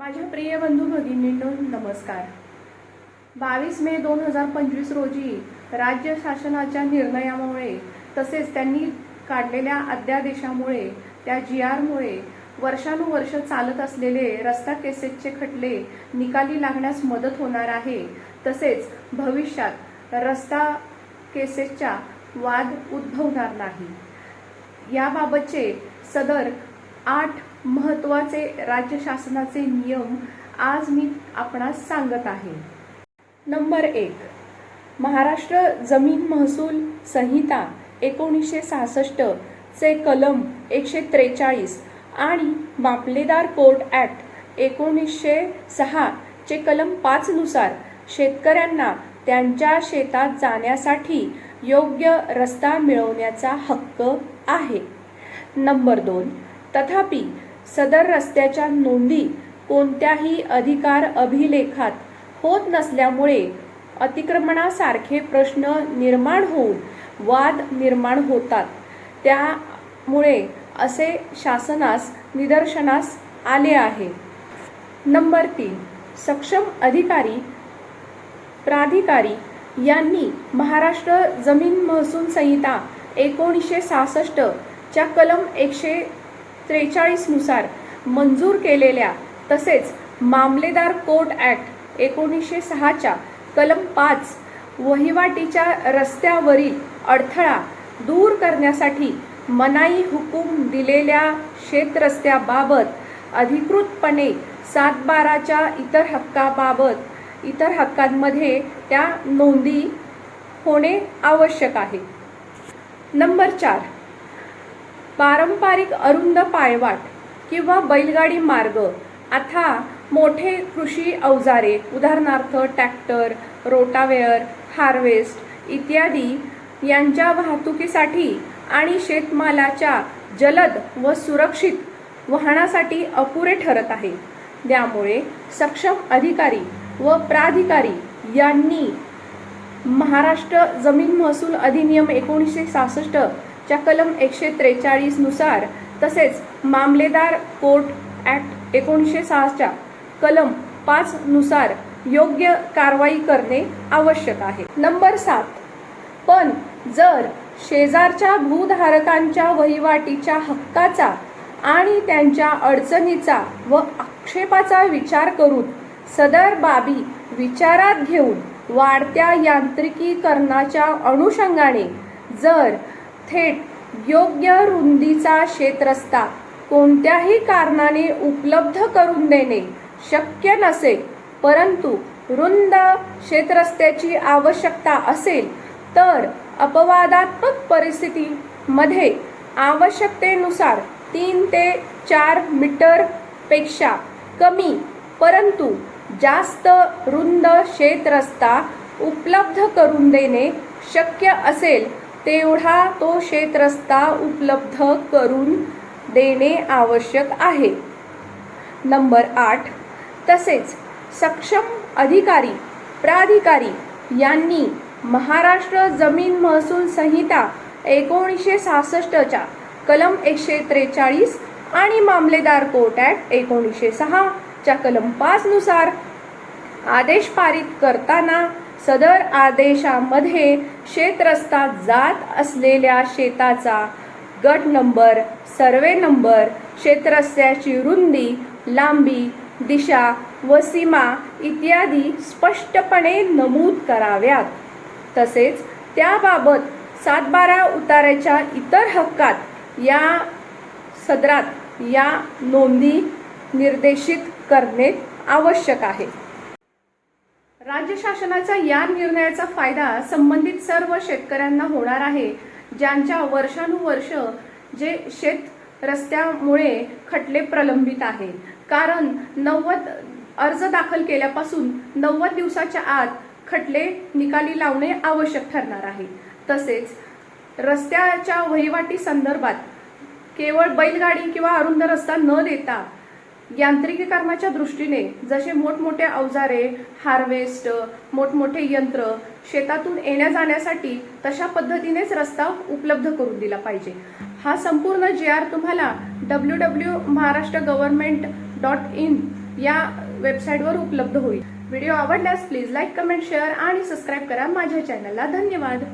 माझ्या प्रिय बंधू भगिनींनो नमस्कार. बावीस मे दोन हजार पंचवीस रोजी राज्य शासनाच्या निर्णयामुळे तसेच त्यांनी काढलेल्या अध्यादेशामुळे त्या जी आरमुळे वर्षानुवर्ष चालत असलेले रस्ता केसेसचे खटले निकाली लागण्यास मदत होणार आहे. तसेच भविष्यात रस्ता केसेसच्या वाद उद्भवणार नाही. याबाबतचे सदर आठ महत्त्वाचे राज्य शासनाचे नियम आज मी आपणास सांगत आहे. नंबर एक महाराष्ट्र जमीन महसूल संहिता एकोणीसशे सहासष्ट चे कलम एकशे त्रेचाळीस आणि मापलेदार कोर्ट ॲक्ट एकोणीसशे सहा चे कलम पाचनुसार शेतकऱ्यांना त्यांच्या शेतात जाण्यासाठी योग्य रस्ता मिळवण्याचा हक्क आहे. नंबर दोन तथापि सदर रस्त्याच्या नोंदी कोणत्याही अधिकार अभिलेखात होत नसल्यामुळे अतिक्रमणासारखे प्रश्न निर्माण होऊन वाद निर्माण होतात. त्यामुळे असे शासनास निदर्शनास आले आहे. नंबर तीन सक्षम अधिकारी प्राधिकारी यांनी महाराष्ट्र जमीन महसूल संहिता एकोणीसशे सहासष्ट च्या कलम एकशे त्रेचाळीसनुसार मंजूर केलेल्या तसेच मामलेदार कोर्ट ॲक्ट एकोणीसशे सहाच्या कलम पाच वहिवाटीच्या रस्त्यावरील अडथळा दूर करण्यासाठी मनाई हुकूम दिलेल्या शेतरस्त्याबाबत अधिकृतपणे सातबाराच्या इतर हक्काबाबत इतर हक्कांमध्ये त्या नोंदी होणे आवश्यक आहे. नंबर चार. पारंपरिक अरुंद पायवाट किंवा बैलगाडी मार्ग अथा मोठे कृषी अवजारे उदाहरणार्थ ट्रॅक्टर रोटावेअर हार्वेस्ट इत्यादी यांच्या वाहतुकीसाठी आणि शेतमालाच्या जलद व सुरक्षित वाहनासाठी अपुरे ठरत आहे. त्यामुळे सक्षम अधिकारी व प्राधिकारी यांनी महाराष्ट्र जमीन महसूल अधिनियम एकोणीसशे सहासष्ट च्या कलम एकशे त्रेचाळीसनुसार तसेच मामलेदार कोर्ट ॲक्ट एकोणीसशे सहाच्या कलम पाचनुसार योग्य कारवाई करणे आवश्यक आहे. नंबर सात. पण जर शेजारच्या भूधारकांच्या वहिवाटीच्या हक्काचा आणि त्यांच्या अडचणीचा व आक्षेपाचा विचार करून सदर बाबी विचारात घेऊन वाढत्या यांत्रिकीकरणाच्या अनुषंगाने जर थेट योग्य रुंदीचा शेतरस्ता कोणत्याही कारणाने उपलब्ध करून देणे शक्य नसेल परंतु रुंद शेतरस्त्याची आवश्यकता असेल तर अपवादात्मक परिस्थितीमध्ये आवश्यकतेनुसार तीन ते चार मीटरपेक्षा कमी परंतु जास्त रुंद शेतरस्ता उपलब्ध करून देणे शक्य असेल तेवढा तो शेतरस्ता उपलब्ध करून देणे आवश्यक आहे. नंबर आठ. तसेच सक्षम अधिकारी प्राधिकारी यांनी महाराष्ट्र जमीन महसूल संहिता एकोणीसशे सहासष्टच्या कलम एकशे त्रेचाळीस आणि मामलेदार कोर्ट ॲक्ट एकोणीसशे सहाच्या कलम पाचनुसार आदेश पारित करताना सदर आदेशामध्ये शेतरस्ता जात असलेल्या शेताचा गट नंबर सर्वे नंबर क्षेत्रस्याची रुंदी लांबी दिशा व सीमा इत्यादी स्पष्टपणे नमूद कराव्यात. तसेच त्याबाबत सातबारा उताराच्या इतर हक्कात या सदरात या नोंदी निर्देशित करणे आवश्यक आहे. राज्य शासनाच्या या निर्णयाचा फायदा संबंधित सर्व शेतकऱ्यांना होणार आहे ज्यांच्या वर्षानुवर्ष जे शेत रस्त्यामुळे खटले प्रलंबित आहे कारण नव्वद अर्ज दाखल केल्यापासून नव्वद दिवसाच्या आत खटले निकाली लावणे आवश्यक ठरणार आहे. तसेच रस्त्याच्या वहिवाटी संदर्भात केवळ बैलगाडी किंवा अरुंद रस्ता न देता यांत्रिकीकरणाच्या दृष्टीने जसे मोठमोठे अवजारे हार्वेस्ट मोठमोठे यंत्र शेतातून येण्या जाण्यासाठी तशा पद्धतीनेच रस्ता उपलब्ध करून दिला पाहिजे. हा संपूर्ण जे आर तुम्हाला W W Maharashtra government dot in या वेबसाईटवर उपलब्ध होईल. व्हिडिओ आवडल्यास प्लीज लाईक कमेंट शेअर आणि सबस्क्राईब करा माझ्या चॅनलला धन्यवाद.